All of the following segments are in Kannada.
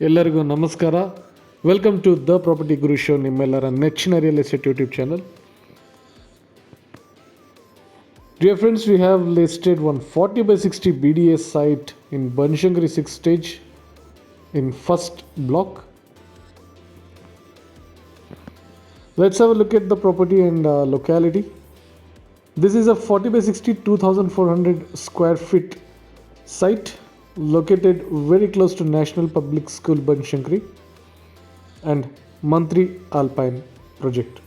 ಎಲ್ಲರಿಗೂ ನಮಸ್ಕಾರ welcome to the property guru show ನಿಮ್ಮೆಲ್ಲರ ನೆಚ್ಚಿನ real estate YouTube channel Dear friends, we have listed one 40 by 60 BDS site in Banshangri 6 stage in first block. Let's have a look at the property and uh, locality. This is a 40 by 60 2400 square feet site located very close to National Public School Banshankari and Mantri Alpine project.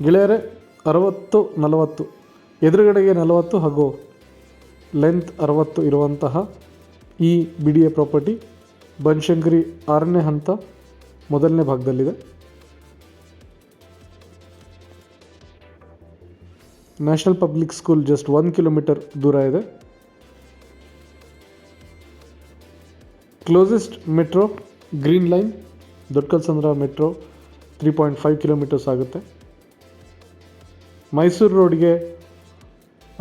ಗೆಳೆಯರೆ ಅರವತ್ತು ನಲವತ್ತು ಎದುರುಗಡೆಗೆ ನಲವತ್ತು ಹಾಗೂ ಲೆಂತ್ ಅರವತ್ತು ಇರುವಂತಹ ಈ ಬಿಡಿಯ ಪ್ರಾಪರ್ಟಿ ಬನಶಂಕರಿ ಆರನೇ ಹಂತ ಮೊದಲನೇ ಭಾಗದಲ್ಲಿದೆ. National public school just one kilometre ದೂರ ಇದೆ. Closest metro green line Dodkalsandra metro three point five kilometres ಆಗುತ್ತೆ. ಮೈಸೂರು ರೋಡ್ಗೆ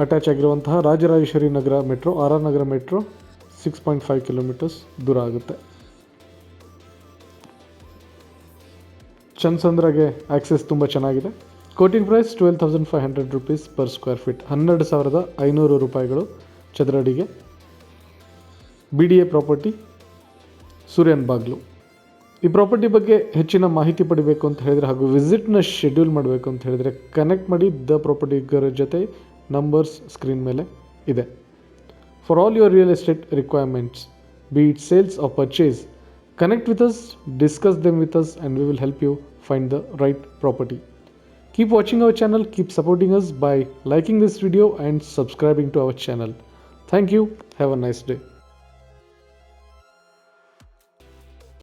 ಅಟ್ಯಾಚ್ ಆಗಿರುವಂತಹ Rajarajeshwari Nagar metro R R Nagar metro six point five kilometres ದೂರ ಆಗುತ್ತೆ. ಚಂದ್ಸಂದ್ರಗೆ ಆಕ್ಸೆಸ್ ತುಂಬ ಚೆನ್ನಾಗಿದೆ. Quoting price twelve thousand five hundred rupees per square feet ಹನ್ನೆರಡು ಸಾವಿರದ ಐನೂರು ರೂಪಾಯಿಗಳು ಚದರಡಿಗೆ. ಬಿ ಡಿ ಎ ಪ್ರಾಪರ್ಟಿ ಸೂರ್ಯನ್ ಬಾಗ್ಲು ಈ ಪ್ರಾಪರ್ಟಿ ಬಗ್ಗೆ ಹೆಚ್ಚಿನ ಮಾಹಿತಿ ಪಡಿಬೇಕು ಅಂತ ಹೇಳಿದರೆ ಹಾಗೂ ವಿಸಿಟ್ನ ಶೆಡ್ಯೂಲ್ ಮಾಡಬೇಕು ಅಂತ ಹೇಳಿದರೆ ಕನೆಕ್ಟ್ ಮಾಡಿ ದ ಪ್ರಾಪರ್ಟಿಗರ ಜೊತೆ ನಂಬರ್ಸ್ ಸ್ಕ್ರೀನ್ ಮೇಲೆ ಇದೆ. for all your real estate requirements, be it sales or purchase. Connect with us, discuss them with us, and we will help you find the right property. Keep watching our channel, keep supporting us by liking this video and subscribing to our channel. Thank you, have a nice day.